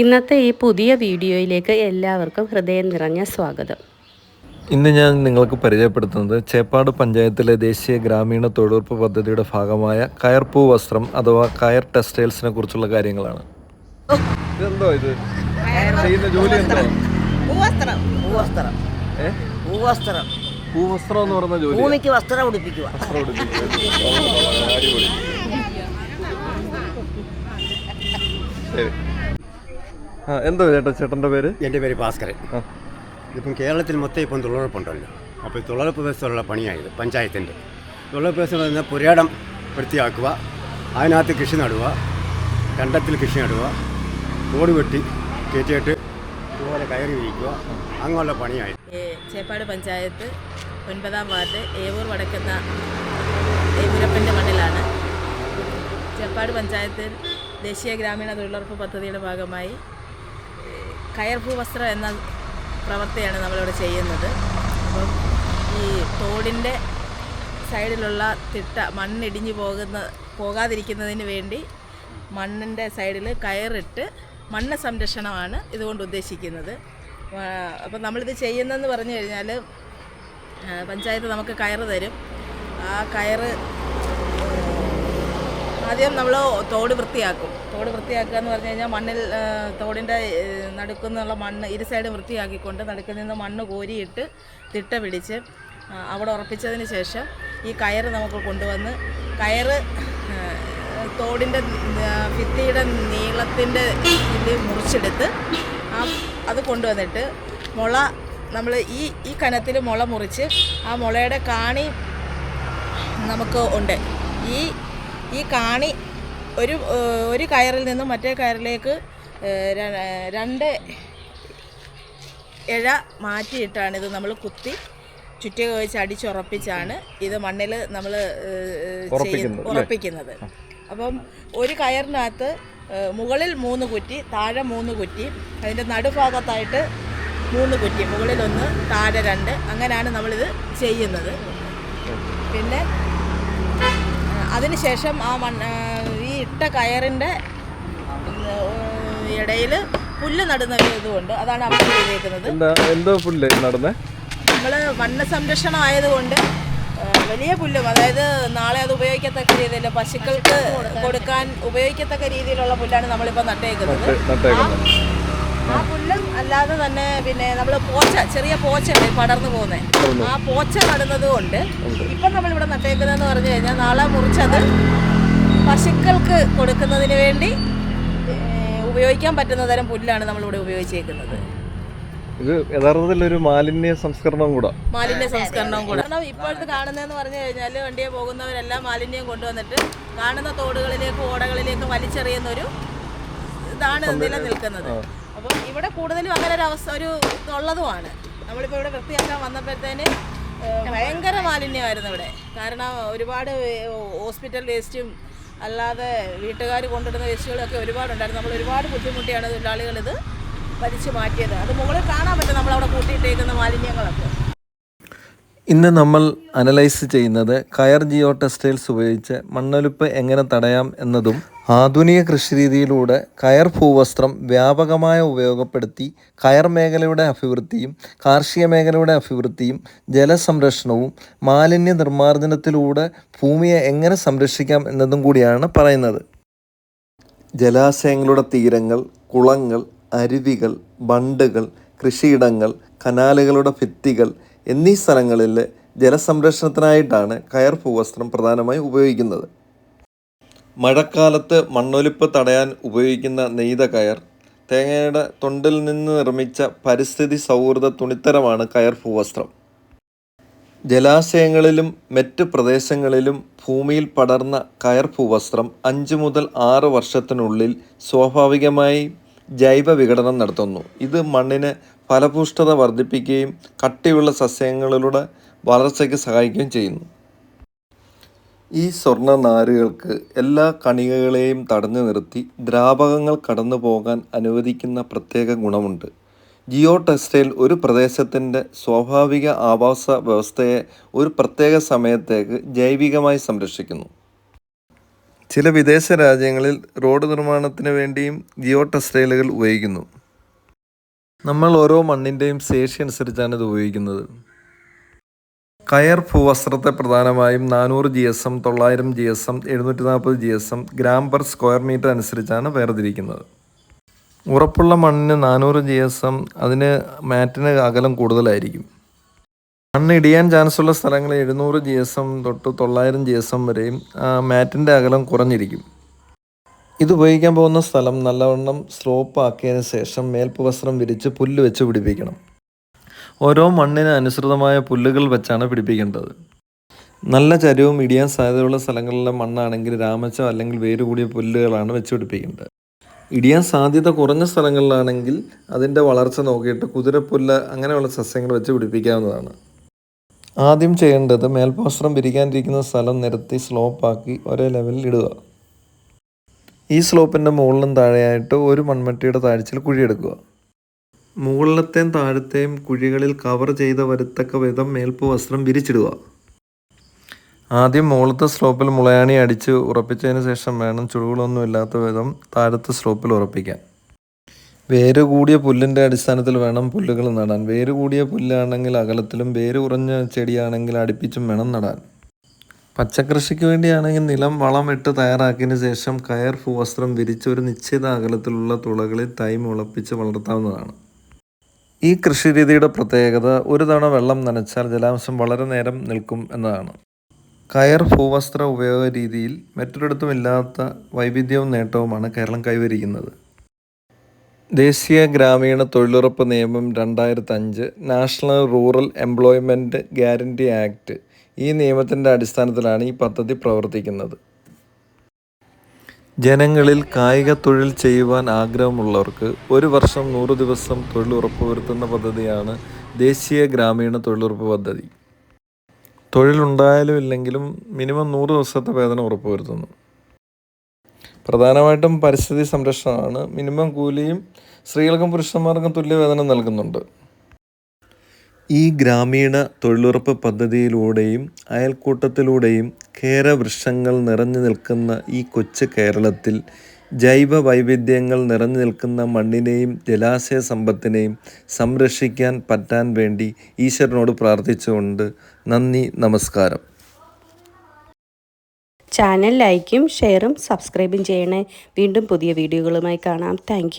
ഇന്നത്തെ ഈ പുതിയ വീഡിയോയിലേക്ക് എല്ലാവർക്കും ഹൃദയം നിറഞ്ഞ സ്വാഗതം. ഇന്ന് ഞാൻ നിങ്ങൾക്ക് പരിചയപ്പെടുത്തുന്നത് ചേപ്പാട് പഞ്ചായത്തിലെ ദേശീയ ഗ്രാമീണ തൊഴിലുറപ്പ് പദ്ധതിയുടെ ഭാഗമായ കയർപ്പൂ വസ്ത്രം അഥവാ കയർ ടെക്സ്റ്റൈൽസിനെ കുറിച്ചുള്ള കാര്യങ്ങളാണ്. ഇതെന്തോ ഇത്? ചെയ്യുന്ന ജോലി എന്തോ? പൂവസ്ത്രം എന്ന് പറയുന്ന ജോലി? ഭൂമിക്ക് വസ്ത്രം ഉടുപ്പിക്കുക. അടിപൊളി. ശരി. ആ എന്തോ ചേട്ടാ ചേട്ടന്റെ പേര്? എന്റെ പേര് ഭാസ്കരൻ. ഇപ്പം ഇതിപ്പം കേരളത്തിൽ മൊത്തം ഇപ്പം തൊഴിലുറപ്പുണ്ടല്ലോ. അപ്പോൾ ഈ തൊഴിലുറപ്പ് വ്യവസ്ഥയുള്ള പണിയായത് പഞ്ചായത്തിന്റെ. തൊഴിലുറപ്പ് വ്യവസ്ഥ എന്ന് പറഞ്ഞാൽ പുരയിടം വൃത്തിയാക്കുക അതിനകത്ത് കൃഷി നടുക കണ്ടത്തിൽ കൃഷി നടുക തോട് വെട്ടി കയറ്റിയിട്ട് ഇതുപോലെ കയറി വിരിക്കുക അങ്ങനെയുള്ള പണിയായി. ചേപ്പാട് പഞ്ചായത്ത് ഒൻപതാം വാർഡ് ഏവൂർ വടക്കുന്ന ഏവൂരപ്പന്റെ മണ്ണിലാണ്. ചേപ്പാട് പഞ്ചായത്തിൽ ദേശീയ ഗ്രാമീണ തൊഴിലുറപ്പ് പദ്ധതിയുടെ ഭാഗമായി കയർ ഭൂവസ്ത്രം എന്ന പ്രവൃത്തിയാണ് നമ്മളിവിടെ ചെയ്യുന്നത്. അപ്പം ഈ തോടിന്റെ സൈഡിലുള്ള തിട്ട മണ്ണിടിഞ്ഞു പോകുന്ന പോകാതിരിക്കുന്നതിന് വേണ്ടി മണ്ണിന്റെ സൈഡിൽ കയറിട്ട് മണ്ണ് സംരക്ഷണമാണ് ഇതുകൊണ്ട് ഉദ്ദേശിക്കുന്നത്. അപ്പം നമ്മളിത് ചെയ്യുന്നതെന്ന് പറഞ്ഞു കഴിഞ്ഞാൽ പഞ്ചായത്ത് നമുക്ക് കയറ് തരും. ആ കയറ് ആദ്യം നമ്മൾ തോട് വൃത്തിയാക്കും. തോട് വൃത്തിയാക്കുക എന്ന് പറഞ്ഞു കഴിഞ്ഞാൽ മണ്ണിൽ തോടിന്റെ നടുക്കുന്നുള്ള മണ്ണ് ഇരു സൈഡും വൃത്തിയാക്കിക്കൊണ്ട് നടുക്കിൽ നിന്ന് മണ്ണ് കോരിയിട്ട് തിട്ട പിടിച്ച് അവിടെ ഉറപ്പിച്ചതിന് ശേഷം ഈ കയറ് നമുക്ക് കൊണ്ടുവന്ന് കയറ് തോടിന്റെ ഭിത്തിയുടെ നീളത്തിന്റെ ഇത് മുറിച്ചെടുത്ത് ആ അത് കൊണ്ടുവന്നിട്ട് മുള നമ്മൾ ഈ ഈ കനത്തിൽ മുള മുറിച്ച് ആ മുളയുടെ കാണി നമുക്ക് ഉണ്ട്. ഈ ഈ കാണി ഒരു ഒരു കയറിൽ നിന്നും മറ്റേ കയറിലേക്ക് രണ്ട് ഇഴ മാറ്റിയിട്ടാണ് ഇത് നമ്മൾ കുത്തി ചുറ്റിക വെച്ച് അടിച്ചുറപ്പിച്ചാണ് ഇത് മണ്ണിൽ നമ്മൾ ഉറപ്പിക്കുന്നത്? അപ്പം ഒരു കയറിനകത്ത് മുകളിൽ മൂന്ന് കുറ്റി താഴെ മൂന്ന് കുറ്റി അതിന്റെ നടുഭാഗത്തായിട്ട് മൂന്ന് കുറ്റി മുകളിലൊന്ന് താഴെ രണ്ട് അങ്ങനെയാണ് നമ്മളിത് ചെയ്യുന്നത്. പിന്നെ അതിനുശേഷം ആ മണ്ണ് ഈ ഇട്ട കയറിന്റെ ഇടയിൽ പുല്ല് നടുന്ന ഒരു ഇതുകൊണ്ട് അതാണ് അമ്മ ചെയ്തേക്കുന്നത്. എന്താ പുല്ല് നമ്മൾ മണ്ണ് സംരക്ഷണം ആയതുകൊണ്ട് വലിയ പുല്ലും അതായത് നാളെ അത് ഉപയോഗിക്കത്തക്ക രീതിയിൽ പശുക്കൾക്ക് കൊടുക്കാൻ ഉപയോഗിക്കത്തക്ക രീതിയിലുള്ള പുല്ലാണ് നമ്മളിപ്പോൾ നട്ടേക്കുന്നത്. ആ പുല്ലും അല്ലാതെ തന്നെ പിന്നെ നമ്മൾ പോച്ച ചെറിയ പോച്ച ഉണ്ട് പടർന്നു പോകുന്നത് ആ പോച്ച നടുന്നത് കൊണ്ട് ഇപ്പം നമ്മളിവിടെ നട്ടേക്കുന്നതെന്ന് പറഞ്ഞു കഴിഞ്ഞാൽ നാളെ മുറിച്ചത് പശുക്കൾക്ക് കൊടുക്കുന്നതിന് വേണ്ടി ഉപയോഗിക്കാൻ പറ്റുന്ന തരം പുല്ലാണ് നമ്മളിവിടെ ഉപയോഗിച്ചേക്കുന്നത്. ഇത് യഥാർത്ഥത്തിൽ ഒരു മാലിന്യ സംസ്കരണം കൂടെ. മാലിന്യ സംസ്കരണവും കൂടെ. കാരണം ഇപ്പോഴത്തെ കാണുന്നതെന്ന് പറഞ്ഞു കഴിഞ്ഞാൽ വണ്ടിയെ പോകുന്നവരെല്ലാം മാലിന്യം കൊണ്ടുവന്നിട്ട് കാണുന്ന തോടുകളിലേക്കും ഓടകളിലേക്കും വലിച്ചെറിയുന്ന ഒരു ഇതാണ് നിലനിൽക്കുന്നത്. അപ്പം ഇവിടെ കൂടുതലും അങ്ങനെ ഒരു അവസ്ഥ ഒരു ഉള്ളതുമാണ് നമ്മളിപ്പോൾ ഇവിടെ വൃത്തിയാക്കാൻ വന്നപ്പോഴത്തേന് ഭയങ്കര മാലിന്യമായിരുന്നു ഇവിടെ. കാരണം ഒരുപാട് ഹോസ്പിറ്റൽ വേസ്റ്റും അല്ലാതെ വീട്ടുകാർ കൊണ്ടിടുന്ന വേസ്റ്റുകളൊക്കെ ഒരുപാടുണ്ടായിരുന്നു. നമ്മൾ ഒരുപാട് ബുദ്ധിമുട്ടിയാണ് തൊഴിലാളികൾ ഇത് വലിച്ചു മാറ്റിയത്. അത് മുകളിൽ കാണാൻ പറ്റും നമ്മളവിടെ കൂട്ടിയിട്ടേക്കുന്ന മാലിന്യങ്ങളൊക്കെ. ഇന്ന് നമ്മൾ അനലൈസ് ചെയ്യുന്നത് കയർ ജിയോ ടെക്സ്റ്റൈൽസ് ഉപയോഗിച്ച് മണ്ണൊലിപ്പ് എങ്ങനെ തടയാം എന്നതും ആധുനിക കൃഷിരീതിയിലൂടെ കയർ ഭൂവസ്ത്രം വ്യാപകമായ ഉപയോഗപ്പെടുത്തി കയർ മേഖലയുടെ അഭിവൃദ്ധിയും കാർഷിക മേഖലയുടെ അഭിവൃദ്ധിയും ജലസംരക്ഷണവും മാലിന്യ നിർമ്മാർജനത്തിലൂടെ ഭൂമിയെ എങ്ങനെ സംരക്ഷിക്കാം എന്നതും കൂടിയാണ് പറയുന്നത്. ജലാശയങ്ങളുടെ തീരങ്ങൾ കുളങ്ങൾ അരുവികൾ ബണ്ടുകൾ കൃഷിയിടങ്ങൾ കനാലുകളുടെ ഭിത്തികൾ എന്നീ സ്ഥലങ്ങളിൽ ജലസംരക്ഷണത്തിനായിട്ടാണ് കയർ ഭൂവസ്ത്രം പ്രധാനമായി ഉപയോഗിക്കുന്നത്. മഴക്കാലത്ത് മണ്ണൊലിപ്പ് തടയാൻ ഉപയോഗിക്കുന്ന നെയ്ത കയർ തേങ്ങയുടെ തൊണ്ടിൽ നിന്ന് നിർമ്മിച്ച പരിസ്ഥിതി സൗഹൃദ തുണിത്തരമാണ് കയർ ഭൂവസ്ത്രം. ജലാശയങ്ങളിലും മറ്റ് പ്രദേശങ്ങളിലും ഭൂമിയിൽ പടർന്ന കയർ ഭൂവസ്ത്രം അഞ്ച് മുതൽ ആറ് വർഷത്തിനുള്ളിൽ സ്വാഭാവികമായി ജൈവ വിഘടനം നടത്തുന്നു. ഇത് മണ്ണിന് ഫലപുഷ്ടത വർദ്ധിപ്പിക്കുകയും കട്ടിയുള്ള സസ്യങ്ങളിലൂടെ വളർച്ചയ്ക്ക് സഹായിക്കുകയും ചെയ്യുന്നു. ഈ സ്വർണ നാരുകൾക്ക് എല്ലാ കണികകളെയും തടഞ്ഞു നിർത്തി ദ്രാവകങ്ങൾ കടന്നു പോകാൻ അനുവദിക്കുന്ന പ്രത്യേക ഗുണമുണ്ട്. ജിയോ ടെക്സ്റ്റൈൽ ഒരു പ്രദേശത്തിന്റെ സ്വാഭാവിക ആവാസ വ്യവസ്ഥയെ ഒരു പ്രത്യേക സമയത്തേക്ക് ജൈവികമായി സംരക്ഷിക്കുന്നു. ചില വിദേശ രാജ്യങ്ങളിൽ റോഡ് നിർമ്മാണത്തിന് വേണ്ടിയും ജിയോ ടെക്സ്റ്റൈലുകൾ ഉപയോഗിക്കുന്നു. നമ്മൾ ഓരോ മണ്ണിന്റെയും ശേഷി അനുസരിച്ചാണ് ഇത് ഉപയോഗിക്കുന്നത്. കയർ ഭൂവസ്ത്രത്തെ പ്രധാനമായും നാനൂറ് ജി എസ് എം തൊള്ളായിരം ജി എസ് എം എഴുന്നൂറ്റി നാൽപ്പത് G S M gram per square metre അനുസരിച്ചാണ് വേർതിരിക്കുന്നത്. ഉറപ്പുള്ള മണ്ണിന് നാനൂറ് ജി എസ് എം അതിന് മാറ്റിന് അകലം കൂടുതലായിരിക്കും. മണ്ണ് ഇടിയാൻ ചാൻസ് ഉള്ള സ്ഥലങ്ങളിൽ എഴുന്നൂറ് ജി എസ് എം തൊട്ട് തൊള്ളായിരം ജി എസ് എം വരെയും മാറ്റിന്റെ അകലം കുറഞ്ഞിരിക്കും. ഇത് ഉപയോഗിക്കാൻ പോകുന്ന സ്ഥലം നല്ലവണ്ണം സ്ലോപ്പ് ആക്കിയതിന് ശേഷം മേൽപ്പ് വസ്ത്രം വിരിച്ച് പുല്ല് വെച്ച് പിടിപ്പിക്കണം. ഓരോ മണ്ണിന് അനുസൃതമായ പുല്ലുകൾ വെച്ചാണ് പിടിപ്പിക്കേണ്ടത്. നല്ല ചരിവും ഇടിയാൻ സാധ്യതയുള്ള സ്ഥലങ്ങളിലെ മണ്ണാണെങ്കിൽ രാമച്ചം അല്ലെങ്കിൽ വേരുകൂടിയ പുല്ലുകളാണ് വെച്ച് പിടിപ്പിക്കേണ്ടത്. ഇടിയാൻ സാധ്യത കുറഞ്ഞ സ്ഥലങ്ങളിലാണെങ്കിൽ അതിന്റെ വളർച്ച നോക്കിയിട്ട് കുതിരപ്പുല്ല് അങ്ങനെയുള്ള സസ്യങ്ങൾ വെച്ച് പിടിപ്പിക്കാവുന്നതാണ്. ആദ്യം ചെയ്യേണ്ടത് മേൽപ്പാസ്ത്രം വിരിക്കാനിരിക്കുന്ന സ്ഥലം നിരത്തി സ്ലോപ്പാക്കി ഒരേ ലെവലിൽ ഇടുക. ഈ സ്ലോപ്പിന്റെ മുകളിലും താഴെയായിട്ട് ഒരു മൺമട്ടിയുടെ താഴ്ചയിൽ കുഴിയെടുക്കുക മുകളിലത്തെയും താഴത്തെയും കുഴികളിൽ കവർ ചെയ്ത വരത്തക്ക വിധം മേൽപ്പ് വസ്ത്രം വിരിച്ചിടുക. ആദ്യം മുകളത്തെ സ്ലോപ്പിൽ മുളയാണി അടിച്ച് ഉറപ്പിച്ചതിന് ശേഷം വേണം ചുടുകളൊന്നും ഇല്ലാത്ത വിധം താഴത്തെ സ്ലോപ്പിൽ ഉറപ്പിക്കാൻ. വേര് കൂടിയ പുല്ലിന്റെ അടിസ്ഥാനത്തിൽ വേണം പുല്ലുകൾ നടാൻ. വേര് കൂടിയ പുല്ലാണെങ്കിൽ അകലത്തിലും വേര് കുറഞ്ഞ ചെടിയാണെങ്കിൽ അടുപ്പിച്ചും വേണം നടാൻ. പച്ചക്കൃഷിക്ക് വേണ്ടിയാണെങ്കിൽ നിലം വളമിട്ട് തയ്യാറാക്കിയതിന് ശേഷം കയർ ഭൂവസ്ത്രം വിരിച്ച് ഒരു നിശ്ചിത അകലത്തിലുള്ള തുളകളിൽ തൈ മുളപ്പിച്ച് വളർത്താവുന്നതാണ്. ഈ കൃഷിരീതിയുടെ പ്രത്യേകത ഒരു തവണ വെള്ളം നനച്ചാൽ ജലാംശം വളരെ നേരം നിൽക്കും എന്നതാണ്. കയർ ഭൂവസ്ത്ര ഉപയോഗ രീതിയിൽ മറ്റൊരിടത്തും ഇല്ലാത്ത വൈവിധ്യവും നേട്ടവുമാണ് കേരളം കൈവരിക്കുന്നത്. ദേശീയ ഗ്രാമീണ തൊഴിലുറപ്പ് നിയമം രണ്ടായിരത്തഞ്ച് national rural employment guarantee act ഈ നിയമത്തിന്റെ അടിസ്ഥാനത്തിലാണ് ഈ പദ്ധതി പ്രവർത്തിക്കുന്നത്. ജനങ്ങളിൽ കായിക തൊഴിൽ ചെയ്യുവാൻ ആഗ്രഹമുള്ളവർക്ക് ഒരു വർഷം നൂറ് ദിവസം തൊഴിൽ ഉറപ്പുവരുത്തുന്ന പദ്ധതിയാണ് ദേശീയ ഗ്രാമീണ തൊഴിലുറപ്പ് പദ്ധതി. തൊഴിലുണ്ടായാലും ഇല്ലെങ്കിലും മിനിമം നൂറ് ദിവസത്തെ വേതനം ഉറപ്പുവരുത്തുന്നു. പ്രധാനമായിട്ടും പരിസ്ഥിതി സംരക്ഷണമാണ് മിനിമം കൂലിയും സ്ത്രീകൾക്കും പുരുഷന്മാർക്കും തുല്യ വേതനം നൽകുന്നുണ്ട്. ഈ ഗ്രാമീണ തൊഴിലുറപ്പ് പദ്ധതിയിലൂടെയും അയൽക്കൂട്ടത്തിലൂടെയും കേരവൃക്ഷങ്ങൾ നിറഞ്ഞു നിൽക്കുന്ന ഈ കൊച്ചു കേരളത്തിൽ ജൈവ വൈവിധ്യങ്ങൾ നിറഞ്ഞു നിൽക്കുന്ന മണ്ണിനെയും ജലാശയ സമ്പത്തിനെയും സംരക്ഷിക്കാൻ പറ്റാൻ വേണ്ടി ഈശ്വരനോട് പ്രാർത്ഥിച്ചുകൊണ്ട് നന്ദി നമസ്കാരം. ചാനൽ ലൈക്കും ഷെയറും സബ്സ്ക്രൈബും ചെയ്യണേ. വീണ്ടും പുതിയ വീഡിയോകളുമായി കാണാം. താങ്ക്